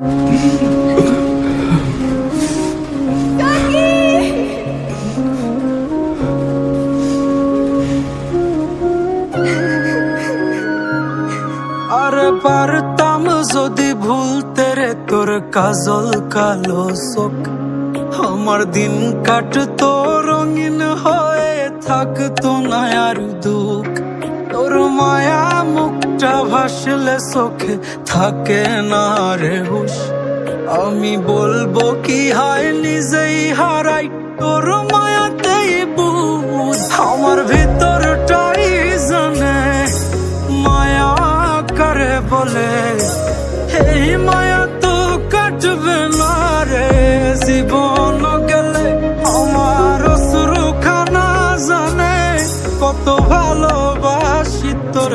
আরে পারতাম যদি ভুলতে রে তোর কাজল কালো চোখ আমার দিন কাটতো রঙিন হয়ে থাকতো না আর দুঃখ তোর মায়া ভাসলে চোখে থাকে না রে হুশ। আমি বলব কি হয়, নিজেই হারাই তোর মায়াতেই বুঝ। আমার ভিতরটাই জানে মায়া করে বলে। এই মায়া তো কাটবে না রে, জীবন গেলে আমার শুরু খানা জানে। কত ভালোবাসি তোর।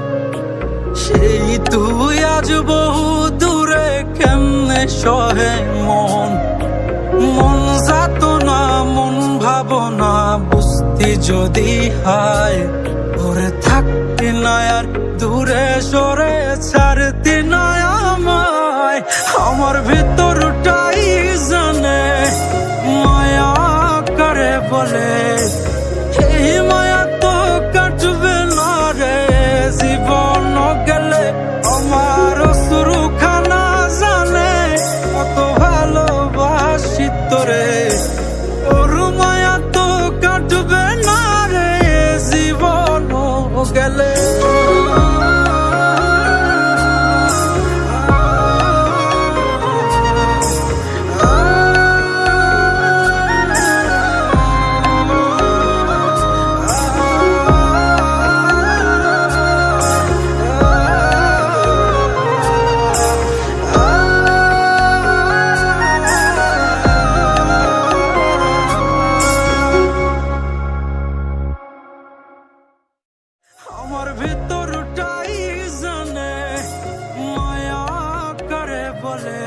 সহে মন। মন যাত না মন ভাবনা বুঝতি যদি হায়, ওরে থাকতি না আর দূরে সরে ছাড়তি না আমায়। আমার ভিতরটাই জানে, মায়া করে বলে? বলে